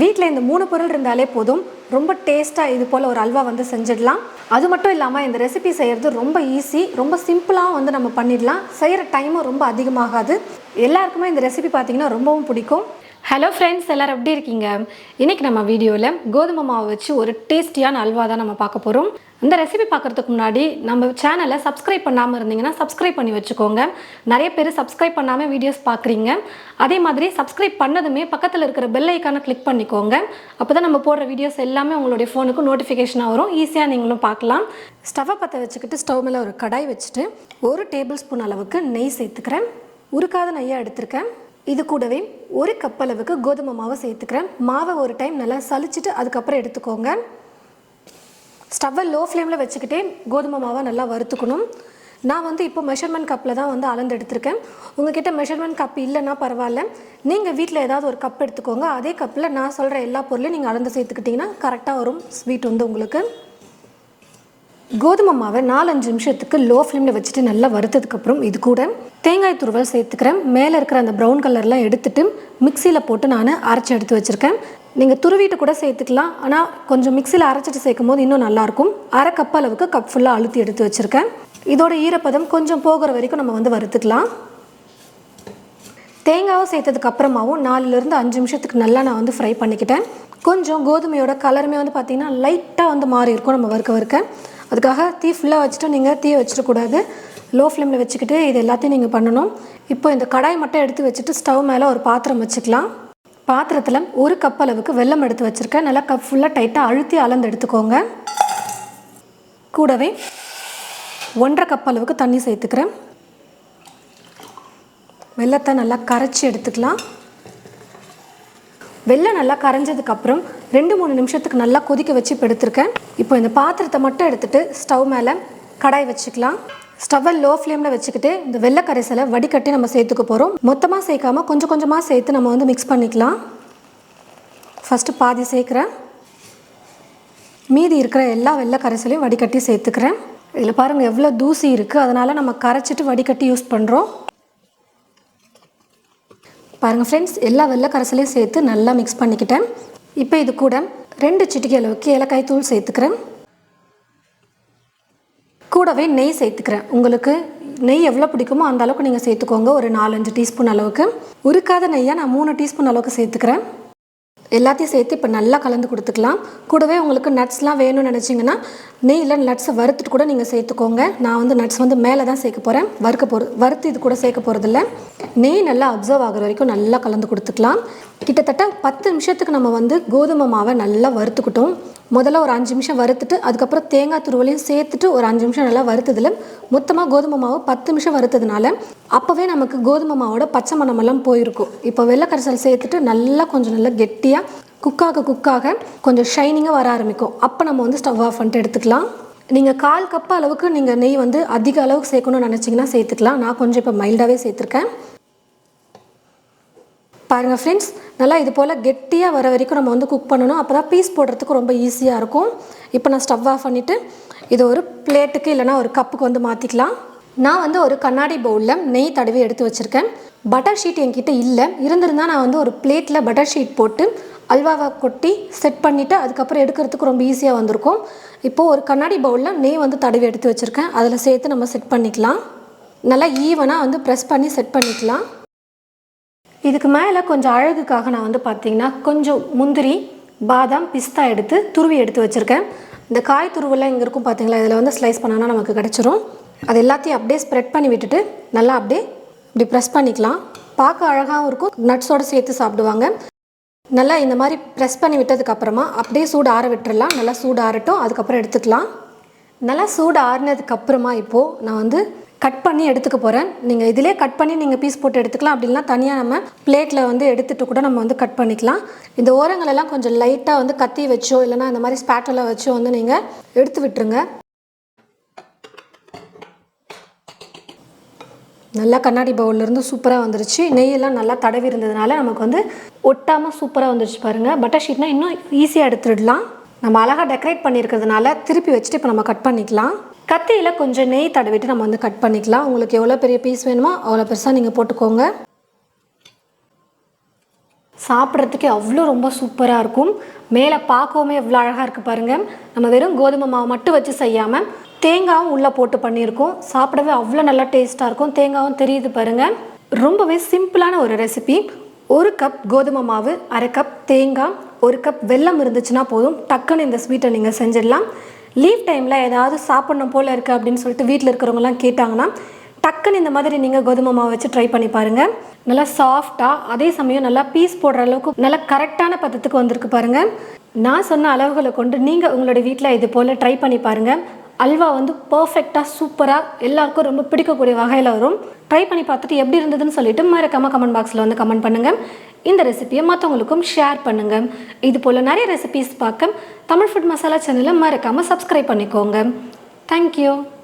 வீட்டில் இந்த மூணு பொருள் இருந்தாலே போதும். ரொம்ப டேஸ்ட்டாக இது போல் ஒரு அல்வா வந்து செஞ்சிடலாம். அது மட்டும் இல்லாமல் இந்த ரெசிபி செய்கிறது ரொம்ப ஈஸி ரொம்ப சிம்பிளாக வந்து நம்ம பண்ணிடலாம். செய்கிற டைமும் ரொம்ப அதிகமாகாது. எல்லாருக்குமே இந்த ரெசிபி பார்த்தீங்கன்னா ரொம்பவும் பிடிக்கும். ஹலோ ஃப்ரெண்ட்ஸ் எல்லோரும் எப்படி இருக்கீங்க? இன்றைக்கி நம்ம வீடியோவில் கோதுமை மாவு வச்சு ஒரு டேஸ்டியான அல்வா தான் நம்ம பார்க்க போகிறோம் இந்த ரெசிபி பார்க்குறதுக்கு முன்னாடி நம்ம சேனலை சப்ஸ்கிரைப் பண்ணாமல் இருந்தீங்கன்னா சப்ஸ்கிரைப் பண்ணி வச்சுக்கோங்க. நிறைய பேர் சப்ஸ்கிரைப் பண்ணாமல் வீடியோஸ் பார்க்குறீங்க. அதே மாதிரி சப்ஸ்கிரைப் பண்ணதுமே பக்கத்தில் இருக்கிற பெல் ஐக்கானை கிளிக் பண்ணிக்கோங்க. அப்போ தான் நம்ம போடுற வீடியோஸ் எல்லாமே உங்களுடைய ஃபோனுக்கு நோட்டிஃபிகேஷனாக வரும். ஈஸியாக நீங்களும் பார்க்கலாம். ஸ்டவ்வை பற்ற வச்சுக்கிட்டு ஸ்டவ் மேலே ஒரு கடாய் வச்சுட்டு ஒரு டேபிள் ஸ்பூன் அளவுக்கு நெய் சேர்த்துக்கிறேன். உருக்காத நெய்யாக எடுத்திருக்கேன். இது கூடவே ஒரு கப் அளவுக்கு கோதுமை மாவை சேர்த்துக்கிறேன். மாவை ஒரு டைம் நல்லா சலிச்சிட்டு அதுக்கப்புறம் எடுத்துக்கோங்க. ஸ்டவ்வை லோ ஃப்ளேமில் வச்சுக்கிட்டே கோதுமை மாவை நல்லா வறுத்துக்கணும். நான் வந்து இப்போ மெஷர்மெண்ட் கப்பில் தான் வந்து அளந்து எடுத்திருக்கேன். உங்ககிட்ட மெஷர்மெண்ட் கப் இல்லைன்னா பரவாயில்ல. நீங்கள் வீட்டில் ஏதாவது ஒரு கப் எடுத்துக்கோங்க. அதே கப்பில் நான் சொல்கிற எல்லா பொருளையும் நீங்கள் அளந்து சேர்த்துக்கிட்டிங்கன்னா கரெக்டாக வரும் ஸ்வீட் வந்து உங்களுக்கு. கோதுமை மாவை நாலஞ்சு நிமிஷத்துக்கு லோ ஃப்ளேமில் வச்சுட்டு நல்லா வறுத்ததுக்கப்புறம் இது கூட தேங்காய் துருவல் சேர்த்துக்கிறேன். மேலே இருக்கிற அந்த ப்ரௌன் கலர்லாம் எடுத்துட்டு மிக்சியில் போட்டு நான் அரைச்சி எடுத்து வச்சுருக்கேன். நீங்கள் துருவிட்டு கூட சேர்த்துக்கலாம். ஆனால் கொஞ்சம் மிக்சியில் அரைச்சிட்டு சேர்க்கும் போது இன்னும் நல்லாயிருக்கும் அரை கப் அளவுக்கு கப் ஃபுல்லாக அழுத்தி எடுத்து வச்சுருக்கேன். இதோட ஈரப்பதம் கொஞ்சம் போகிற வரைக்கும் நம்ம வந்து வறுத்துக்கலாம். தேங்காவும் சேர்த்ததுக்கு அப்புறமாவும் நாலுலேருந்து அஞ்சு நிமிஷத்துக்கு நல்லா நான் வந்து ஃப்ரை பண்ணிக்கிட்டேன். கொஞ்சம் கோதுமையோட கலருமே வந்து பார்த்திங்கன்னா லைட்டாக வந்து மாறி இருக்கும். நம்ம வறுக்க வறுக்க. அதுக்காக தீ ஃபுல்லாக வச்சுட்டு நீங்கள் தீயை வச்சிடக்கூடாது. லோ ஃப்ளேமில் வச்சுக்கிட்டு இது எல்லாத்தையும் நீங்கள் பண்ணணும். இப்போ இந்த கடாய் மட்டும் எடுத்து வச்சுட்டு ஸ்டவ் மேலே ஒரு பாத்திரம் வச்சுக்கலாம். பாத்திரத்தில் ஒரு கப் அளவுக்கு வெல்லம் எடுத்து வச்சுருக்கேன். நல்லா கப் ஃபுல்லாக டைட்டாக அழுத்தி அளந்து எடுத்துக்கோங்க. கூடவே ஒன்றரை கப் அளவுக்கு தண்ணி சேர்த்துக்கிறேன். வெள்ளத்தை நல்லா கரைச்சி எடுத்துக்கலாம். வெள்ளம் நல்லா கரைஞ்சதுக்கப்புறம் ரெண்டு மூணு நிமிஷத்துக்கு நல்லா கொதிக்க வச்சு இப்போ எடுத்திருக்கேன். இப்போ இந்த பாத்திரத்தை மட்டும் எடுத்துகிட்டு ஸ்டவ் மேலே கடாய் வச்சுக்கலாம். ஸ்டவ்வை லோ ஃப்ளேமில் வச்சுக்கிட்டு இந்த வெள்ளை கரைசலை வடிகட்டி நம்ம சேர்த்துக்க போகிறோம் மொத்தமாக சேர்க்காம கொஞ்சம் கொஞ்சமாக சேர்த்து நம்ம வந்து மிக்ஸ் பண்ணிக்கலாம். ஃபஸ்ட்டு பாதி சேர்க்குறேன். மீதி இருக்கிற எல்லா வெள்ளை கரைசலையும் வடிகட்டி சேர்த்துக்கிறேன். இதில் பாருங்கள் எவ்வளோ தூசி இருக்குது அதனால் நம்ம கரைச்சிட்டு வடிகட்டி யூஸ் பண்ணுறோம் பாருங்கள் ஃப்ரெண்ட்ஸ் எல்லா வெள்ளை கரைசலையும் சேர்த்து நல்லா மிக்ஸ் பண்ணிக்கிட்டேன். இப்போ இது கூட ரெண்டு சிட்டிகை அளவுக்கு ஏலக்காய் தூள் சேர்த்துக்கிறேன். கூடவே நெய் சேர்த்துக்கிறேன். உங்களுக்கு நெய் எவ்வளோ பிடிக்குமோ அந்த அளவுக்கு நீங்கள் சேர்த்துக்கோங்க. ஒரு நாலஞ்சு டீஸ்பூன் அளவுக்கு. உருக்காத நெய்யை நான் மூணு டீஸ்பூன் அளவுக்கு சேர்த்துக்கிறேன். எல்லாத்தையும் சேர்த்து இப்போ நல்லா கலந்து கொடுத்துக்கலாம். கூடவே உங்களுக்கு நட்ஸ்லாம் வேணும்னு நினச்சிங்கன்னா நெய்யில் நட்ஸை வறுத்துட்டு கூட நீங்கள் சேர்த்துக்கோங்க. நான் வந்து நட்ஸ் வந்து மேலே தான் சேர்க்க போகிறேன் வறுக்க போகிற வறுத்து இது கூட சேர்க்க போகிறதில்ல நெய் நல்லா அப்சர்வ் ஆகுற வரைக்கும் நல்லா கலந்து கொடுத்துக்கலாம். கிட்டத்தட்ட பத்து நிமிஷத்துக்கு நம்ம வந்து கோதுமை மாவை நல்லா வறுத்துக்கிட்டோம். முதல்ல ஒரு அஞ்சு நிமிஷம் வறுத்துட்டு அதுக்கப்புறம் தேங்காய் துருவலையும் சேர்த்துட்டு ஒரு அஞ்சு நிமிஷம் நல்லா வறுத்ததில் மொத்தமாக கோதுமை மாவு பத்து நிமிஷம் வறுத்ததுனால அப்போவே நமக்கு கோதுமை மாவோட பச்சை மணமெல்லாம் போயிருக்கும். இப்போ வெள்ளை கரைசல் சேர்த்துட்டு நல்லா கொஞ்சம் நல்லா கெட்டியாக குக்காக குக்காக கொஞ்சம் ஷைனிங்காக வர ஆரம்பிக்கும். அப்போ நம்ம வந்து ஸ்டவ் ஆஃப் பண்ணிட்டு எடுத்துக்கலாம். நீங்கள் கால் கப் அளவுக்கு நீங்கள் நெய் வந்து அதிக அளவுக்கு சேர்க்கணும்னு நினச்சிங்கன்னா சேர்த்துக்கலாம். நான் கொஞ்சம் இப்போ மைல்டாகவே சேர்த்துருக்கேன். பாருங்கள் ஃப்ரெண்ட்ஸ் நல்லா இது போல் கெட்டியாக வர வரைக்கும் நம்ம வந்து குக் பண்ணணும். அப்போ தான் பீஸ் போடுறதுக்கு ரொம்ப ஈஸியாக இருக்கும். இப்போ நான் ஸ்டவ் ஆஃப் பண்ணிவிட்டு இது ஒரு பிளேட்டுக்கு இல்லைனா ஒரு கப்புக்கு வந்து மாற்றிக்கலாம் நான் வந்து ஒரு கண்ணாடி பவுலில் நெய் தடவி எடுத்து வச்சுருக்கேன். பட்டர் ஷீட் என்கிட்ட இல்லை. இருந்திருந்தால் நான் வந்து ஒரு பிளேட்டில் பட்டர் ஷீட் போட்டு அல்வாவை கொட்டி செட் பண்ணிவிட்டு அதுக்கப்புறம் எடுக்கிறதுக்கு ரொம்ப ஈஸியாக வந்திருக்கும். இப்போது ஒரு கண்ணாடி பவுலில் நெய் வந்து தடவி எடுத்து வச்சுருக்கேன். அதில் சேர்த்து நம்ம செட் பண்ணிக்கலாம். நல்லா ஈவனாக வந்து ப்ரெஸ் பண்ணி செட் பண்ணிக்கலாம். இதுக்கு மேலே கொஞ்சம் அழகுக்காக நான் வந்து பார்த்தீங்கன்னா கொஞ்சம் முந்திரி பாதாம் பிஸ்தா எடுத்து துருவி எடுத்து வச்சுருக்கேன். இந்த காய் துருவெல்லாம் இங்கே இருக்கும் பார்த்தீங்களா இதில் வந்து ஸ்லைஸ் பண்ணோன்னா நமக்கு கிடச்சிரும். அது எல்லாத்தையும் அப்படியே ஸ்ப்ரெட் பண்ணி விட்டுட்டு நல்லா அப்படியே இப்படி ப்ரெஸ் பண்ணிக்கலாம். பார்க்க அழகாகவும் இருக்கும். நட்ஸோடு சேர்த்து சாப்பிடுவாங்க. நல்லா இந்த மாதிரி ப்ரெஸ் பண்ணி விட்டதுக்கப்புறமா அப்படியே சூடு ஆற விட்டுறலாம். நல்லா சூடு ஆறட்டும். அதுக்கப்புறம் எடுத்துக்கலாம். நல்லா சூடு ஆறினதுக்கப்புறமா இப்போது நான் வந்து கட் பண்ணி எடுத்துக்க போகிறேன் நீங்கள் இதிலே கட் பண்ணி நீங்கள் பீஸ் போட்டு எடுத்துக்கலாம். அப்படின்னா தனியாக நம்ம பிளேட்டில் வந்து எடுத்துகிட்டு கூட நம்ம வந்து கட் பண்ணிக்கலாம். இந்த ஓரங்களெல்லாம் கொஞ்சம் லைட்டாக வந்து கத்தி வச்சோ இல்லைனா இந்த மாதிரி ஸ்பேட்டெல்லாம் வச்சோ வந்து நீங்கள் எடுத்து விட்டுருங்க. நல்லா கண்ணாடி பவுல்லேருந்து சூப்பராக வந்துருச்சு. நெய்யெல்லாம் நல்லா தடவி இருந்ததுனால நமக்கு வந்து ஒட்டாமல் சூப்பராக வந்துருச்சு பாருங்கள் பட்டர் ஷீட்னால் இன்னும் ஈஸியாக எடுத்துடலாம். நம்ம அழகாக டெக்கரேட் பண்ணியிருக்கிறதுனால திருப்பி வச்சுட்டு இப்போ நம்ம கட் பண்ணிக்கலாம். கத்தியில் கொஞ்சம் நெய் தடவிட்டு நம்ம வந்து கட் பண்ணிக்கலாம். உங்களுக்கு எவ்வளோ பெரிய பீஸ் வேணுமோ அவ்வளோ பெருசாக நீங்கள் போட்டுக்கோங்க. சாப்பிட்றதுக்கே அவ்வளோ ரொம்ப சூப்பராக இருக்கும். மேலே பார்க்கவுமே எவ்வளோ அழகாக இருக்குது பாருங்கள் நம்ம வெறும் கோதுமை மாவு மட்டும் வச்சு செய்யாமல் தேங்காயும் உள்ளே போட்டு பண்ணியிருக்கோம். சாப்பிடவே அவ்வளோ நல்லா டேஸ்ட்டாக இருக்கும். தேங்காயும் தெரியுது பாருங்கள் ரொம்பவே சிம்பிளான ஒரு ரெசிபி ஒரு கப் கோதுமை மாவு அரை கப் தேங்காய் ஒரு கப் வெல்லம் இருந்துச்சுன்னா போதும். டக்குன்னு இந்த ஸ்வீட்டை நீங்கள் செஞ்சிடலாம். லீவ் டைமில் ஏதாவது சாப்பிட்ணும் போல் இருக்குது அப்படின்னு சொல்லிட்டு வீட்டில் இருக்கிறவங்கலாம் கேட்டாங்கன்னா டக்குன்னு இந்த மாதிரி நீங்கள் கோதுமை மாவு வச்சு ட்ரை பண்ணி பாருங்கள் நல்லா சாஃப்டாக அதே சமயம் நல்லா பீஸ் போடுற அளவுக்கு நல்லா கரெக்டான பதத்துக்கு வந்திருக்கு பாருங்கள் நான் சொன்ன அளவுகளை கொண்டு நீங்கள் உங்களோட வீட்டில் இது போல் ட்ரை பண்ணி பாருங்கள் அல்வா வந்து பர்ஃபெக்டாக சூப்பராக எல்லாருக்கும் ரொம்ப பிடிக்கக்கூடிய வகையில் வரும். ட்ரை பண்ணி பார்த்துட்டு எப்படி இருந்ததுன்னு சொல்லிட்டு மறக்காமல் கமெண்ட் பாக்ஸில் வந்து கமெண்ட் பண்ணுங்கள் இந்த ரெசிபியை மற்றவங்களுக்கும் ஷேர் பண்ணுங்கள் இது போல் நிறைய ரெசிபிஸ் பார்க்க தமிழ் ஃபுட் மசாலா சேனலை மறக்காமல் சப்ஸ்கிரைப் பண்ணிக்கோங்க. தேங்க்யூ